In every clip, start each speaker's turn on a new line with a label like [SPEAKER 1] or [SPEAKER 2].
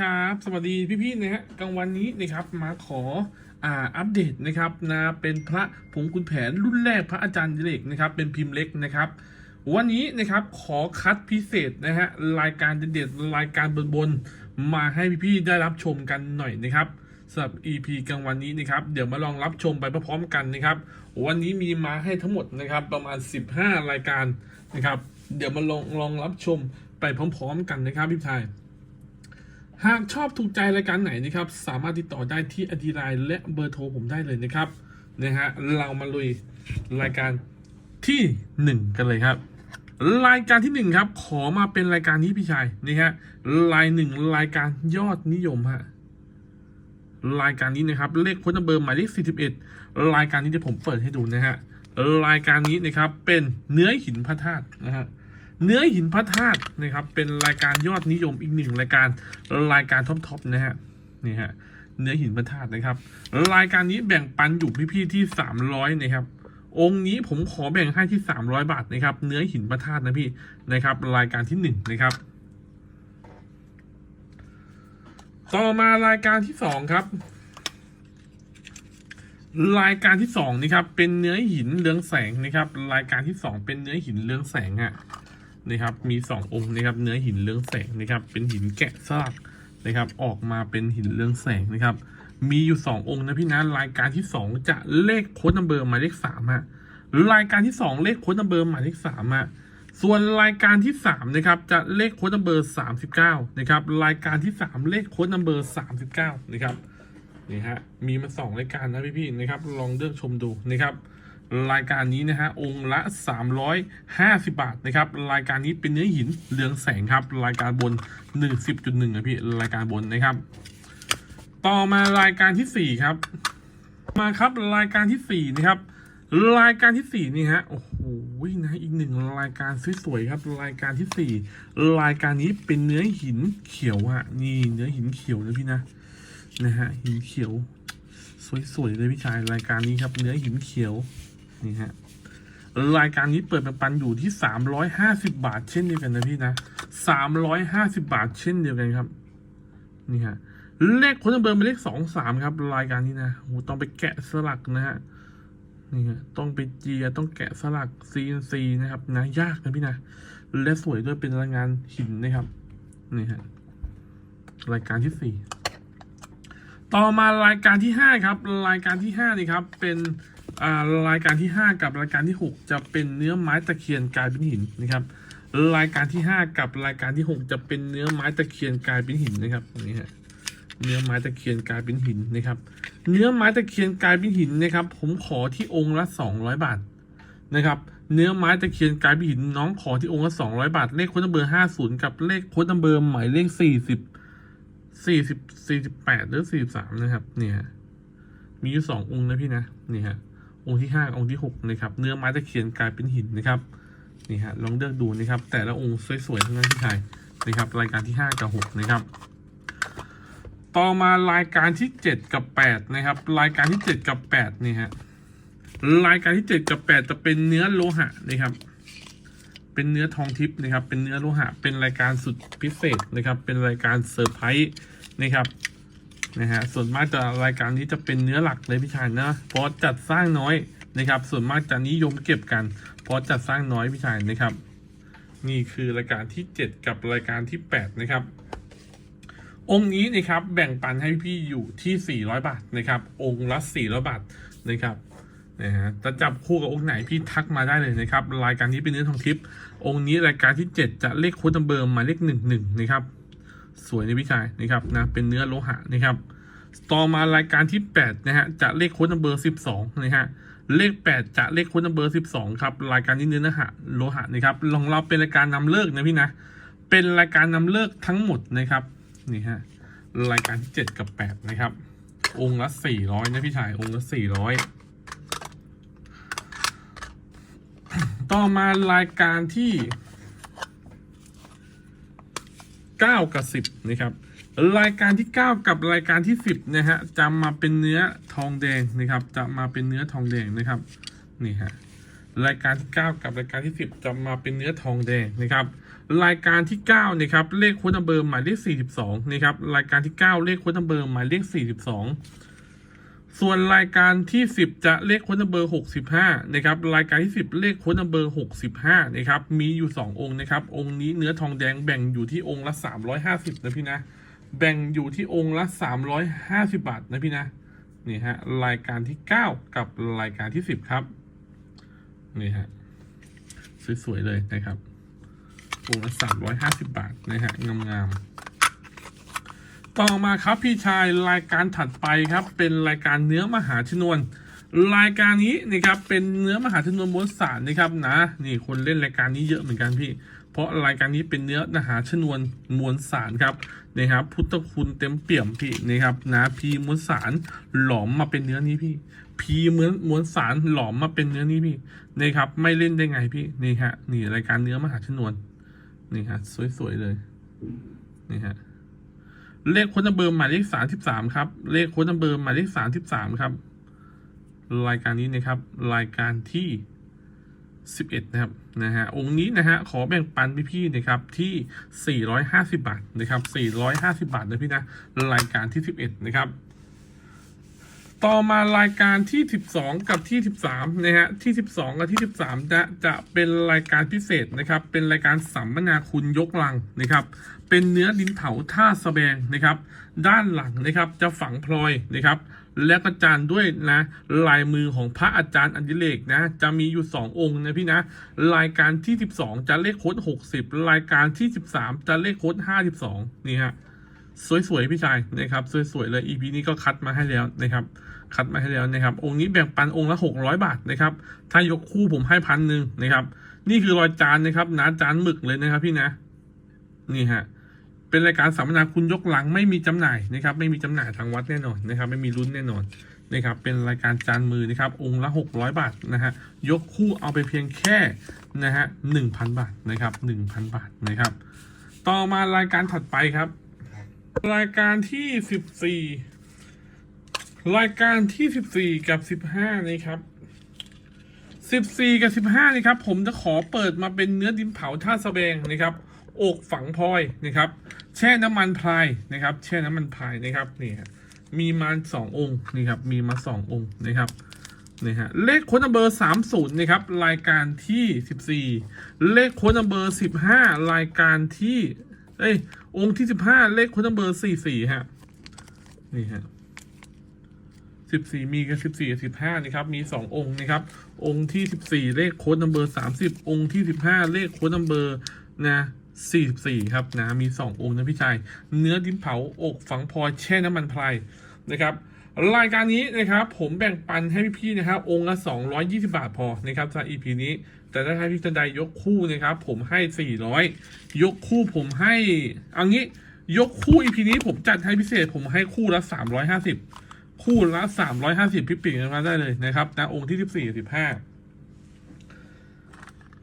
[SPEAKER 1] ครับสวัสดีพี่ๆนะฮะกลางวันนี้นะครับมาขออ่าอัปเดตนะครับนะเป็นพระผงคุณแผนรุ่นแรกพระอาจารย์ดิเรกนะครับเป็นพิมพ์เล็กนะครับ วันนี้นะครับขอคัดพิเศษนะฮะรายการเด็ดๆรายการบนๆมาให้พี่ๆได้รับชมกันหน่อยนะครับสำหรับ EP กลางวันนี้นะครับเดี๋ยวมาลองรับชมไปพร้อมๆกันนะครับ วันนี้มีมาให้ทั้งหมดนะครับประมาณ 15 รายการนะครับ เดี๋ยวมาลองลองรับชมไปพร้อม ๆ กันนะครับพี่ชาย หากชอบถูกใจรายการไหนนะครับ สามารถติดต่อได้ที่อดีไลน์และเบอร์โทรผมได้เลยนะครับนะฮะเรามาลุยรายการที่หนึ่งกันเลยครับ รายการที่หนึ่งครับ ขอมาเป็นรายการนี้พี่ชายนี่ฮะรายหนึ่งรายการยอดนิยมฮะรายการนี้นะครับ เลขค้นัมเบอร์หมายเลข41 รายการนี้ที่ผมเปิดให้ดูนะฮะรายการนี้นะครับเป็นเนื้อหินพระธาตุนะฮะ เนื้อหินพระธาตุนะครับ เป็นรายการยอดนิยมอีกหนึ่งรายการรายการท็อปๆนะฮะนี่ฮะเนื้อหินพระธาตุนะครับ รายการนี้แบ่งปันอยู่พี่ๆที่สามร้อยนะครับ องค์นี้ผมขอแบ่งให้ที่สามร้อยบาทนะครับ เนื้อหินพระธาตุนะพี่นะครับ รายการที่หนึ่งนะครับ ต่อมารายการที่สองครับ รายการที่สองนะครับ เป็นเนื้อหินเรืองแสงนะครับ รายการที่สองเป็นเนื้อหินเรืองแสงฮะ นะครับมีสององค์นะครับเนื้อหินเรืองแสงนะครับเป็นหินแกะสลักนะครับออกมาเป็นหินเรืองแสงนะครับ มีอยู่สององค์นะพี่นะรายการที่สองจะเลขโค้ดนัมเบอร์หมายเลขสามฮะรายการที่สองเลขโค้ดนัมเบอร์หมายเลขสามฮะส่วนรายการที่สามนะครับจะเลขโค้ดนัมเบอร์สามสิบเก้านะครับรายการที่สามเลขโค้ดนัมเบอร์สามสิบเก้านะครับนี่ฮะมีมาสองรายการนะพี่ๆนะครับลองเลือกชมดูนะครับ รายการนี้นะฮะองค์ละ 350 บาทนะครับรายการนี้เป็นเนื้อหินเรืองแสงครับรายการบน 10.1นะพี่รายการบนนะครับ ต่อมารายการที่ 4 ครับ มาครับรายการที่ 4 นะครับ รายการที่ 4 นี่ฮะโอ้โหนะอีกหนึ่งรายการสวยๆครับ รายการที่ 4 รายการนี้เป็นเนื้อหินเขียวฮะนี่เนื้อหินเขียวนะพี่นะนะฮะหินเขียว สวยๆเลยพี่ชายรายการนี้ครับ เนื้อหินเขียว นี่ฮะรายการนี้เปิดมาปันอยู่ที่สามร้อยห้าสิบาทเช่นเดียวกันนะพี่นะสามร้อยห้าสิบาทเช่นเดียวกันครับ นี่ฮะเลขคนเบอร์เป็นเลขสองสามครับ รายการนี้นะโหต้องไปแกะสลักนะฮะนี่ฮะต้องไปเจียต้องแกะสลัก CNC นะครับ นะยากนะพี่นะและสวยด้วยเป็นรายงานหินนะครับนี่ฮะรายการที่สี่ต่อมารายการที่ห้าครับ รายการที่ห้านี่ครับ เป็น รายการที่ห้ากับรายการที่หกจะเป็นเนื้อไม้ตะเคียนกลายเป็นหินนะครับรายการที่ห้ากับรายการที่หกจะเป็นเนื้อไม้ตะเคียนกลายเป็นหินนะครับนี้ฮะเนื้อไม้ตะเคียนกลายเป็นหินนะครับ เนื้อไม้ตะเคียนกลายเป็นหินนะครับ ผมขอที่องค์ละสองร้อยบาทนะครับ เนื้อไม้ตะเคียนกลายเป็นหินน้องขอที่องค์ละสองร้อยบาท เลขโค้ดนัมเบอร์ห้าศูนย์กับเลขโค้ดนัมเบอร์หมายเลขสี่สิบสี่สิบสี่สิบแปดหรือสี่สิบสามนะครับ เนี่ย มีอยู่สององค์นะพี่นะนี่ฮะ องค์ที่ห้าองค์ที่หกนะครับเนื้อไม้ตะเคียนกลายเป็นหินนะครับนี่ฮะลองเลือกดูนะครับ แต่ละองค์สวยๆทั้งนั้นพี่ชายนะครับ รายการที่ห้ากับหกนะครับ ต่อมารายการที่เจ็ดกับแปดนะครับ รายการที่เจ็ดกับแปดนี่ฮะรายการที่เจ็ดกับแปดจะเป็นเนื้อโลหะนะครับ เป็นเนื้อทองทิพย์นะครับ เป็นเนื้อโลหะ เป็นรายการสุดพิเศษนะครับ เป็นรายการเซอร์ไพรส์นะครับ นะฮะส่วนมากจะรายการนี้จะเป็นเนื้อหลักเลยพี่ชายนะเพราะจัดสร้างน้อยนะครับ ส่วนมากจะนิยมเก็บกันเพราะจัดสร้างน้อยพี่ชายนะครับ นี่คือรายการที่ 7 กับรายการที่ 8 นะครับ องค์นี้นะครับแบ่งปันให้พี่อยู่ที่ 400 บาทนะครับ องค์ละ400บาทนะครับนะฮะจะจับคู่กับองค์ไหนพี่ทักมาได้เลยนะครับ รายการนี้เป็นเนื้อทองทิพย์องค์นี้รายการที่ 7 จะเลขโค้ดนัมเบอร์หมาเลขหนึ่งหนึ่งนะครับ สวยในพี่ชายนะครับนะเป็นเนื้อโลหะนะครับ ต่อมารายการที่ 8 นะฮะ จะเลขโค้ดนัมเบอร์ 12 นะฮะ เลข 8 จะเลขโค้ดนัมเบอร์ 12 ครับ รายการนี้เนื้อหะโลหะนะครับของเราเป็นรายการนำเลิกนะพี่นะ เป็นรายการนำเลิกทั้งหมดนะครับ นี่ฮะ รายการที่ 7 กับ 8 นะครับ องค์ละ 400 นะพี่ชาย องค์ละ 400 ต่อมารายการที่ 9 กับ 10 นะครับ รายการที่ 9 กับรายการที่ 10นะฮะจะมาเป็นเนื้อทองแดงนะครับจะมาเป็นเนื้อทองแดงนะครับนี่ฮะรายการที่ 9 กับรายการที่ 10 จะมาเป็นเนื้อทองแดงนะครับ รายการที่9นะครับเลขโค้ดนัมเบอร์หมายเลข 42นะครับรายการที่ 9 เลขโค้ดนัมเบอร์หมายเลข 42 ส่วนรายการที่ 10 จะเลขโค้ดนัมเบอร์ 65นะครับรายการที่ 10 เลขโค้ดนัมเบอร์ 65นะครับมีอยู่ 2 องค์นะครับองค์นี้เนื้อทองแดงแบ่งอยู่ที่องค์ละ 350นะพี่นะ แบ่งอยู่ที่องค์ละ 350 บาทนะพี่นะนี่ฮะรายการที่ 9 กับรายการที่ 10 ครับ นี่ฮะสวยๆเลยนะครับองค์ละสามร้อยห้าสิบบาทนะฮะงามๆต่อมาครับพี่ชายรายการถัดไปครับ เป็นรายการเนื้อมหาชนวน รายการนี้นะครับเป็นเนื้อมหาชนวนม้วนสารนะครับนะนี่คนเล่นรายการนี้เยอะเหมือนกันพี่ เพราะรายการนี้เป็นเนื้อมหาชนวนมวลสารครับนะครับพุทธคุณเต็มเปี่ยมพี่นะครับนะพีมวลสารหลอมมาเป็นเนื้อนี้พี่พีเหมือนมวลสารหลอมมาเป็นเนื้อนี้พี่นะครับไม่เล่นได้ไงพี่นี่ฮะนี่รายการเนื้อมหาชนวนนี่ฮะสวยๆเลยนี่ฮะเลขค้นเบอร์หมายเลขสามสิบสามครับ เลขค้นเบอร์หมายเลขสามสิบสามครับ รายการนี้นะครับ รายการที่ สิบเอ็ดนะครับนะฮะองค์นี้นะฮะขอแบ่งปันพี่ๆนะครับที่สี่ร้อยห้าสิบาทนะครับสี่ร้อยห้าสิบาทนะพี่นะรายการที่สิบเอ็ดนะครับ ต่อมารายการที่ 12 กับที่ 13 นะฮะที่ 12 กับที่ 13 จะจะเป็นรายการพิเศษนะครับ เป็นรายการสัมมนาคุณยกลังนะครับ เป็นเนื้อดินเผาท่าสแบงนะครับ ด้านหลังนะครับจะฝังพลอยนะครับ และก็จานด้วยนะ ลายมือของพระอาจารย์อัญเลกนะ จะมีอยู่ 2 องค์นะพี่นะ รายการที่ 12 จะเลขโค้ด60 รายการที่ 13 จะเลขโค้ด52 นี่ฮะ สวยๆ พี่ชายนะครับ สวยๆ เลย EP นี้ก็คัดมาให้แล้วนะครับ คัดมาให้แล้วนะครับ องค์นี้แบ่งปันองค์ละหกร้อยบาทนะครับ ถ้ายกคู่ผมให้พันหนึ่งนะครับ นี่คือรอยจานนะครับหนาจานหมึกเลยนะครับพี่นะ นี่ฮะ เป็นรายการสัมมนาคุณยกหลังไม่มีจำหน่ายนะครับ ไม่มีจำหน่ายทางวัดแน่นอนนะครับ ไม่มีรุ่นแน่นอนนะครับ เป็นรายการจานมือนะครับ องค์ละหกร้อยบาทนะฮะ ยกคู่เอาไปเพียงแค่นะฮะหนึ่งพันบาทนะครับหนึ่งพันบาทนะครับ ต่อมารายการถัดไปครับ รายการที่สิบสี่รายการที่สิบสี่กับสิบห้านี่ครับสิบสี่กับสิบห้านี่ครับ ผมจะขอเปิดมาเป็นเนื้อดินเผาท่าสะแบงนะครับอกฝังพลอยนะครับ ช่น้ำมันพายนะครับแช่น้ำมันพายนะครับนี่ฮะมีมาสององค์นี่ครับมีมาสององค์นะครับนี่ฮะเลขโค้ดนัมเบอร์สามศูนย์นะครับรายการที่สิบสี่เลขโค้ดนัมเบอร์สิบห้ารายการที่เอ้ยองค์ที่สิบห้าเลขโค้ดนัมเบอร์สี่สี่ฮะนี่ฮะสิบสี่มีกับสิบสี่กับสิบห้านะครับมีสององค์นะครับองค์ที่สิบสี่เลขโค้ดนัมเบอร์สามสิบองค์ที่สิบห้าเลขโค้ดนัมเบอร์นะ สี่สิบสี่ครับนะมีสององค์นะพี่ชาย เนื้อดินเผาอกฝังพลอแช่น้ำมันพลายนะครับรายการนี้นะครับผมแบ่งปันให้พี่ๆนะครับ องค์ละสองร้อยยี่สิบาทพอนะครับสำหรับ EP นี้ แต่ถ้าให้พี่ทันใดยกคู่นะครับ ผมให้สี่ร้อยยกคู่ผมให้เอางี้ยกคู่ EP นี้ผมจัดให้พิเศษผมให้คู่ละสามร้อยห้าสิบคู่ละสามร้อยห้าสิบพี่ปิ่งกันมาได้เลยนะครับนะองค์ที่สิบสี่สิบห้า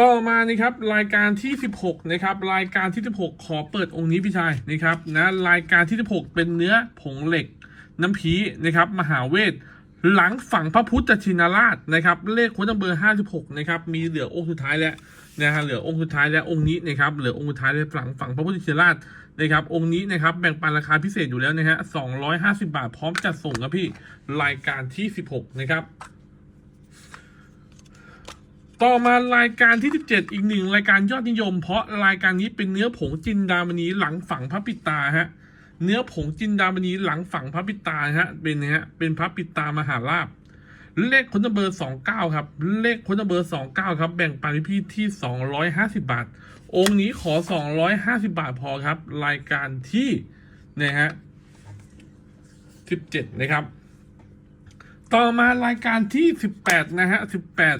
[SPEAKER 1] ต่อมานี่ครับรายการที่สิบหกนะครับรายการที่สิบหกขอเปิดองค์นี้พี่ชายนะครับนะรายการที่สิบหกเป็นเนื้อผงเหล็ก น้ำผีนะครับมหาเวทหลังฝั่งพระพุทธชินราชนะครับเลขโคดนัมเบอร์ห้าสิบหกนะครับมีเหลือองค์สุดท้ายแล้วนะฮะเหลือองค์สุดท้ายแล้วองค์นี้นะครับเหลือองค์สุดท้ายแล้วฝั่งฝั่งพระพุทธชินราชนะครับองค์นี้นะครับแบ่งปันราคาพิเศษอยู่แล้วนะฮะสองร้อยห้าสิบาทพร้อมจัดส่งครับพี่รายการที่สิบหกนะครับ ต่อมารายการที่ 17 อีกหนึ่งรายการยอดนิยม เพราะรายการนี้เป็นเนื้อผงจินดามณีหลังฝังพระปิตาฮะ เนื้อผงจินดามณีหลังฝังพระปิตาฮะเป็นนะฮะเป็นพระปิตามหาลาภเลขคนเบอร์สองเก้าครับ เลขคนเบอร์สองเก้าครับ แบ่งปันพี่ที่สองร้อยห้าสิบาท องค์นี้ขอสองร้อยห้าสิบาทพอครับ รายการที่นะฮะสิบเจ็ดนะครับ ต่อมารายการที่สิบแปดนะฮะสิบแปด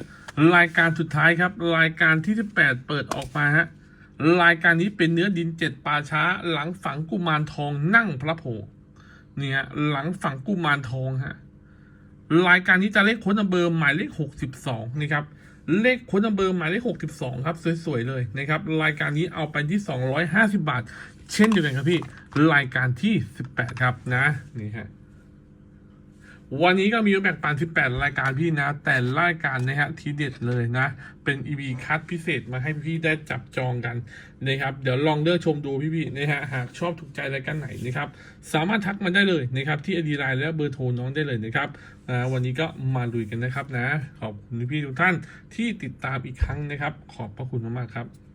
[SPEAKER 1] รายการสุดท้ายครับ รายการที่สิบแปดเปิดออกมาฮะรายการนี้เป็นเนื้อดินเจ็ดป่าช้า หลังฝังกุมารทองนั่งพระโผเนี่ยหลังฝังกุมารทองฮะรายการนี้จะเลขค้นัมเบอร์หมายเลขหกสิบสองนะครับเลขค้นัมเบอร์หมายเลขหกสิบสองครับสวยๆเลยนะครับรายการนี้เอาไปที่สองร้อยห้าสิบาท เช่นเดียวกันครับพี่รายการที่สิบแปดครับนะนี่ฮะ วันนี้ก็มีแบ่งปัน 18 รายการพี่นะ แต่รายการนะฮะทีเด็ดเลยนะ เป็น EV คัดพิเศษมาให้พี่ได้จับจองกันนะครับ เดี๋ยวลองเลือกชมดูพี่ๆนะฮะ หากชอบถูกใจรายการไหนนะครับ สามารถทักมาได้เลยนะครับ ที่อดีไลน์และเบอร์โทรน้องได้เลยนะครับวันนี้ก็มาลุยกันนะครับนะ ขอบคุณพี่ทุกท่านที่ติดตามอีกครั้งนะครับ ขอบพระคุณมากๆครับ